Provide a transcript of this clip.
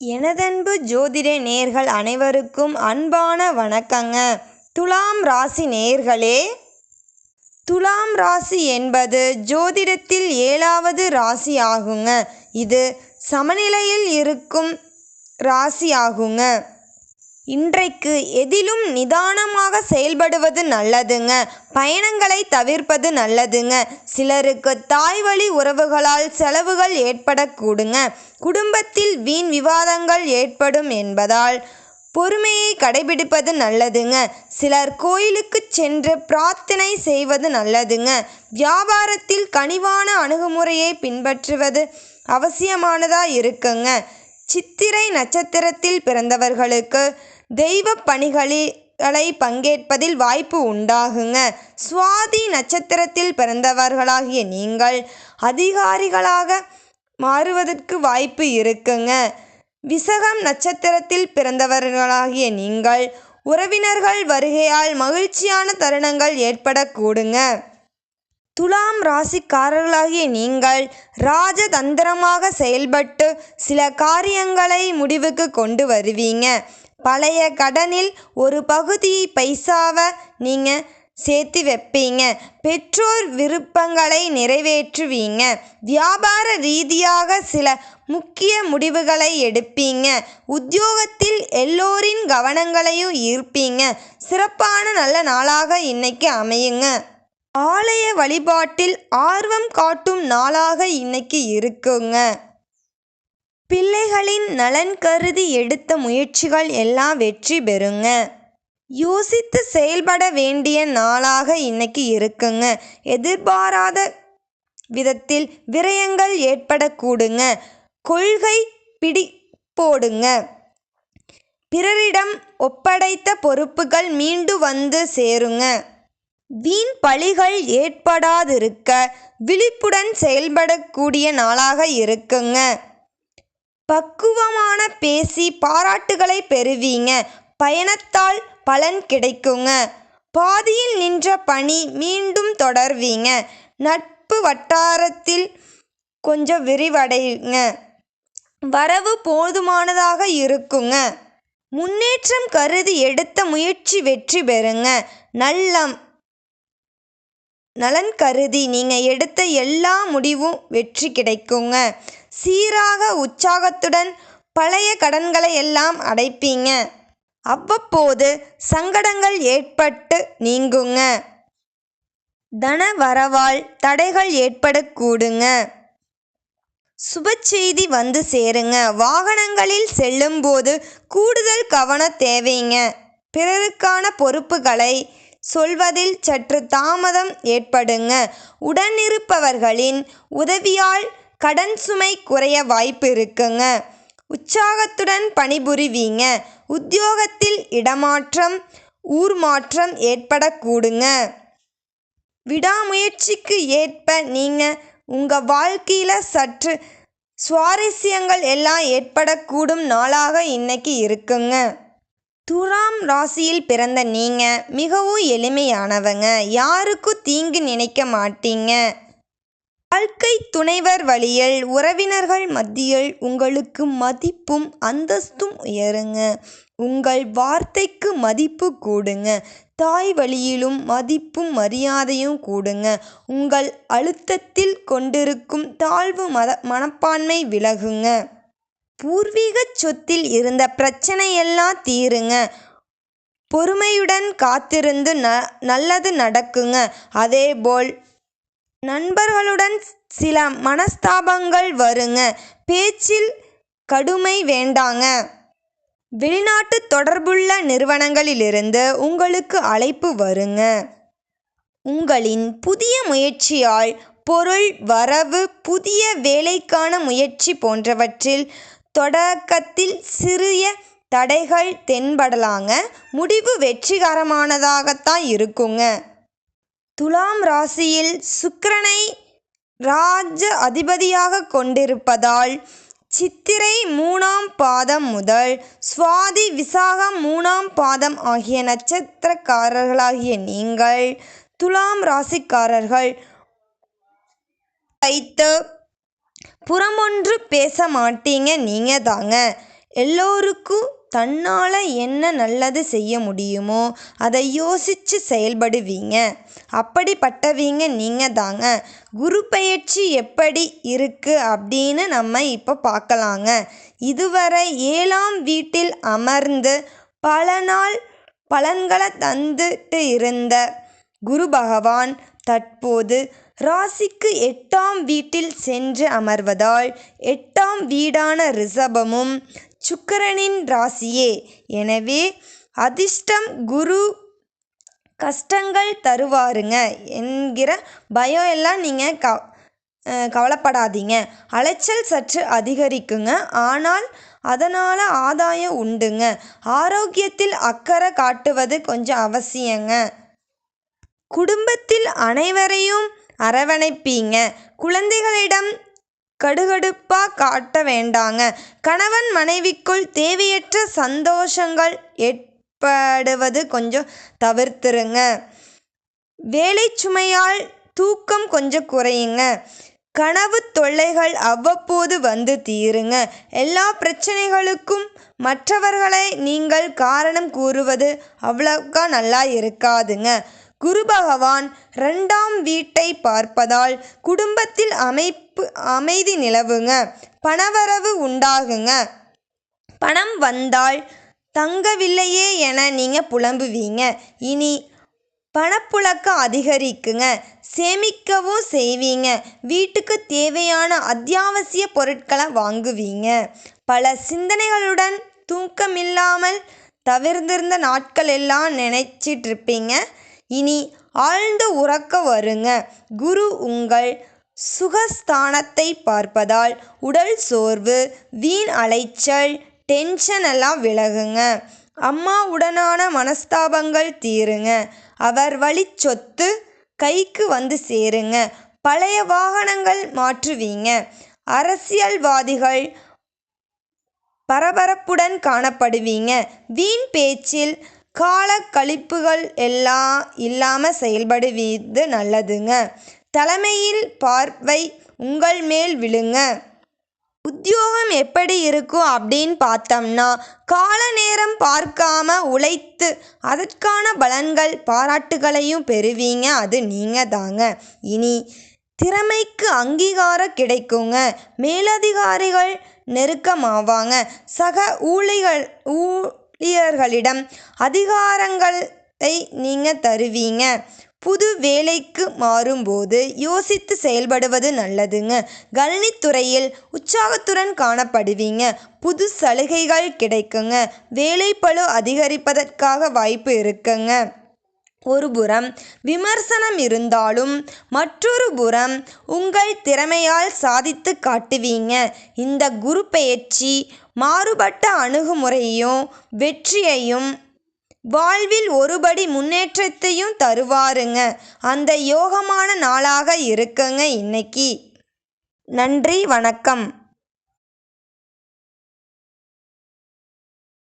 எனதன்பு ஜோதிட நேர்கள் அனைவருக்கும் அன்பான வணக்கங்க. துலாம் ராசி நேர்களே துலாம் ராசி என்பது ஜோதிடத்தில் ஏழாவது ராசி ஆகுங்க. இது சமநிலையில் இருக்கும் ராசி ஆகுங்க. இன்றைக்கு எதிலும் நிதானமாக செயல்படுவது நல்லதுங்க. பயணங்களை தவிர்ப்பது நல்லதுங்க. சிலருக்கு தாய் வழி உறவுகளால் செலவுகள் ஏற்படக்கூடுங்க. குடும்பத்தில் வீண் விவாதங்கள் ஏற்படும் என்பதால் பொறுமையை கடைபிடிப்பது நல்லதுங்க. சிலர் கோயிலுக்கு சென்று பிரார்த்தனை செய்வது நல்லதுங்க. வியாபாரத்தில் கனிவான அணுகுமுறையை பின்பற்றுவது அவசியமானதாக இருக்குங்க. சித்திரை நட்சத்திரத்தில் பிறந்தவர்களுக்கு தெய்வ பணிகளை பங்கேற்பதில் வாய்ப்பு உண்டாகுங்க. சுவாதி நட்சத்திரத்தில் பிறந்தவர்களாகிய நீங்கள் அதிகாரிகளாக மாறுவதற்கு வாய்ப்பு இருக்குங்க. விசகம் நட்சத்திரத்தில் பிறந்தவர்களாகிய நீங்கள் உறவினர்கள் வருகையால் மகிழ்ச்சியான தருணங்கள் ஏற்படக்கூடுங்க. துலாம் ராசிக்காரர்களாகிய நீங்கள் ராஜதந்திரமாக செயல்பட்டு சில காரியங்களை முடிவுக்கு கொண்டு வருவீங்க. பழைய கடனில் ஒரு பகுதி பைசாவை நீங்கள் சேர்த்து வைப்பீங்க. பெற்றோர் விருப்பங்களை நிறைவேற்றுவீங்க. வியாபார ரீதியாக சில முக்கிய முடிவுகளை எடுப்பீங்க. உத்தியோகத்தில் எல்லோரின் கவனங்களையும் ஈர்ப்பீங்க. சிறப்பான நல்ல நாளாக இன்னைக்கு அமையுங்க. ஆலய வழிபாட்டில் ஆர்வம் காட்டும் நாளாக இன்னைக்கு இருக்குங்க. பிள்ளைகளின் நலன் கருதி எடுத்த முயற்சிகள் எல்லாம் வெற்றி பெறுங்க. யோசித்து செயல்பட வேண்டிய நாளாக இன்னைக்கு இருக்குங்க. எதிர்பாராத விதத்தில் விரயங்கள் ஏற்படக்கூடுங்க. கொள்கை பிடிப்போடுங்க பிறரிடம் ஒப்படைத்த பொறுப்புகள் மீண்டு வந்து சேருங்க. வீண் பழிகள் ஏற்படாதிருக்க விழிப்புடன் செயல்படக்கூடிய நாளாக இருக்குங்க. பக்குவமான பேசி பாராட்டுகளை பெறுவீங்க. பயணத்தால் பலன் கிடைக்குங்க. பாதியில் நின்ற பணி மீண்டும் தொடர்வீங்க. நட்பு வட்டாரத்தில் கொஞ்சம் விரிவடைங்க வரவு போதுமானதாக இருக்குங்க. முன்னேற்றம் கருதி எடுத்த முயற்சி வெற்றி பெறுங்க. நல்லம் நலன் கருதி நீங்கள் எடுத்த எல்லா முடிவும் வெற்றி கிடைக்குங்க. சீராக உற்சாகத்துடன் பழைய கடன்களை எல்லாம் அடைப்பீங்க. அவ்வப்போது சங்கடங்கள் ஏற்பட்டு நீங்குங்க. தன வரவால் தடைகள் ஏற்படக்கூடுங்க. சுப செய்தி வந்து சேருங்க. வாகனங்களில் செல்லும்போது கூடுதல் கவனம் தேவைங்க. பிறருக்கான பொறுப்புகளை சொல்வதில் சற்று தாமதம் ஏற்படுங்க. உடனிருப்பவர்களின் உதவியால் கடன் சுமை குறைய வாய்ப்பு இருக்குங்க. உற்சாகத்துடன் பணிபுரிவீங்க. உத்தியோகத்தில் இடமாற்றம் ஊர் மாற்றம் ஏற்படக்கூடுங்க. விடாமுயற்சிக்கு ஏற்ப நீங்கள் உங்கள் வாழ்க்கையில் சற்று சுவாரஸ்யங்கள் எல்லாம் ஏற்படக்கூடும் நாளாக இன்னைக்கு இருக்குங்க. துலாம் ராசியில் பிறந்த நீங்கள் மிகவும் எளிமையானவங்க. யாருக்கும் தீங்கு நினைக்க மாட்டீங்க. வாழ்க்கை துணைவர் வழியில் உறவினர்கள் மத்தியில் உங்களுக்கு மதிப்பும் அந்தஸ்தும் உயருங்க. உங்கள் வார்த்தைக்கு மதிப்பு கூடுங்க. தாய் வழியிலும் மதிப்பும் மரியாதையும் கூடுங்க. உங்கள் அழுத்தத்தில் கொண்டிருக்கும் தாழ்வு மத மனப்பான்மை விலகுங்க. பூர்வீக சொத்தில் இருந்த பிரச்சனையெல்லாம் தீருங்க. பொறுமையுடன் காத்திருந்து ந நல்லது நடக்குங்க. அதேபோல் நண்பர்களுடன் சில மனஸ்தாபங்கள் வருங்க. பேச்சில் கடுமை வேண்டாங்க. வெளிநாட்டு தொடர்புள்ள நிறுவனங்களிலிருந்து உங்களுக்கு அழைப்பு வருங்க. உங்களின் புதிய முயற்சியால் பொருள் வரவு புதிய வேலைக்கான முயற்சி போன்றவற்றில் தொடக்கத்தில் சிறிய தடைகள் தென்படலாங்க. முடிவு வெற்றிகரமானதாகத்தான் இருக்குங்க. துலாம் ராசியில் சுக்கிரனை ராஜ அதிபதியாக கொண்டிருப்பதால் சித்திரை மூணாம் பாதம் முதல் சுவாதி விசாகம் மூணாம் பாதம் ஆகிய நட்சத்திரக்காரர்களாகிய நீங்கள் துலாம் ராசிக்காரர்கள் வைத்து புறமொன்று பேச மாட்டீங்க நீங்கள் தாங்க. எல்லோருக்கும் தன்னால் என்ன நல்லது செய்ய முடியுமோ அதை யோசித்து செயல்படுவீங்க. அப்படிப்பட்டவங்க நீங்கள் தாங்க. குரு பயிற்சி எப்படி இருக்குது அப்படின்னு நம்ம இப்போ பார்க்கலாங்க இதுவரை ஏழாம் வீட்டில் அமர்ந்து பல நாள் பலன்களை தந்துட்டு இருந்த குரு பகவான் தற்போது ராசிக்கு எட்டாம் வீட்டில் சென்று அமர்வதால் எட்டாம் வீடான ரிஷபமும் சுக்கிரனின் ராசியே. எனவே அதிர்ஷ்டம் குரு கஷ்டங்கள் தருவாருங்க என்கிற பயம் எல்லாம் நீங்கள் க கவலைப்படாதீங்க. அலைச்சல் சற்று அதிகரிக்குங்க. ஆனால் அதனால் ஆதாயம் உண்டுங்க. ஆரோக்கியத்தில் அக்கறை காட்டுவது கொஞ்சம் அவசியங்க. குடும்பத்தில் அனைவரையும் அரவணைப்பீங்க. குழந்தைகளிடம் கடுகடுப்பா காட்ட வேண்டாங்க. கணவன் மனைவிக்குள் தேவையற்ற சந்தோஷங்கள் ஏற்படுவது கொஞ்சம் தவிர்த்துருங்க. வேலை சுமையால் தூக்கம் கொஞ்சம் குறையுங்க. கனவு தொல்லைகள் அவ்வப்போது வந்து தீருங்க. எல்லா பிரச்சனைகளுக்கும் மற்றவர்களை நீங்கள் காரணம் கூறுவது அவ்வளோக்கா நல்லா இருக்காதுங்க. குரு பகவான் ரெண்டாம் வீட்டை பார்ப்பதால் குடும்பத்தில் அமைப்பு அமைதி நிலவுங்க. பணவரவு உண்டாகுங்க. பணம் வந்தால் தங்கவில்லையே என நீங்கள் புலம்புவீங்க. இனி பணப்புழக்கம் அதிகரிக்குங்க. சேமிக்கவும் செய்வீங்க. வீட்டுக்கு தேவையான அத்தியாவசிய பொருட்களை வாங்குவீங்க. பல சிந்தனைகளுடன் தூக்கமில்லாமல் தவிர்ந்திருந்த நாட்கள் எல்லாம் நினைச்சிட்டு இருப்பீங்க இனி ஆழ்ந்த உறக்கம் வருங்க. குரு உங்கள் சுகஸ்தானத்தை பார்ப்பதால் உடல் சோர்வு வீண் அலைச்சல் டென்ஷன் எல்லாம் விலகுங்க. அம்மாவுடனான மனஸ்தாபங்கள் தீருங்க. அவர் வழி சொத்து கைக்கு வந்து சேருங்க. பழைய வாகனங்கள் மாற்றுவீங்க. அரசியல்வாதிகள் பரபரப்புடன் காணப்படுவீங்க. வீண் பேச்சில் கால கழிப்புகள் எல்லாம் இல்லாமல் செயல்படுவது நல்லதுங்க. தலைமையில் பார்வை உங்கள் மேல் விழுங்க. உத்தியோகம் எப்படி இருக்கும் அப்படின்னு பார்த்தோம்னா கால நேரம் பார்க்காம உழைத்து அதற்கான பலன்கள் பாராட்டுகளையும் பெறுவீங்க. அது நீங்கள் தாங்க இனி திறமைக்கு அங்கீகாரம் கிடைக்குங்க. மேலதிகாரிகள் நெருக்கமாவாங்க. சக ஊழிகள் ஊ ஊழியர்களிடம் அதிகாரங்களை நீங்கள் தருவீங்க. புது வேலைக்கு மாறும்போது யோசித்து செயல்படுவது நல்லதுங்க. கணினித்துறையில் உற்சாகத்துடன் காணப்படுவீங்க. புது சலுகைகள் கிடைக்குங்க. வேலைப்பளு அதிகரிப்பதற்காக வாய்ப்பு இருக்குங்க. ஒரு புறம் விமர்சனம் இருந்தாலும் மற்றொரு புறம் உங்கள் திறமையால் சாதித்து காட்டுவீங்க. இந்த குரு பெயர்ச்சி மாறுபட்ட அணுகுமுறையும் வெற்றியையும் வாழ்வில் ஒருபடி முன்னேற்றத்தையும் தருவாருங்க. அந்த யோகமான நாளாக இருக்குங்க இன்னைக்கு. நன்றி வணக்கம்.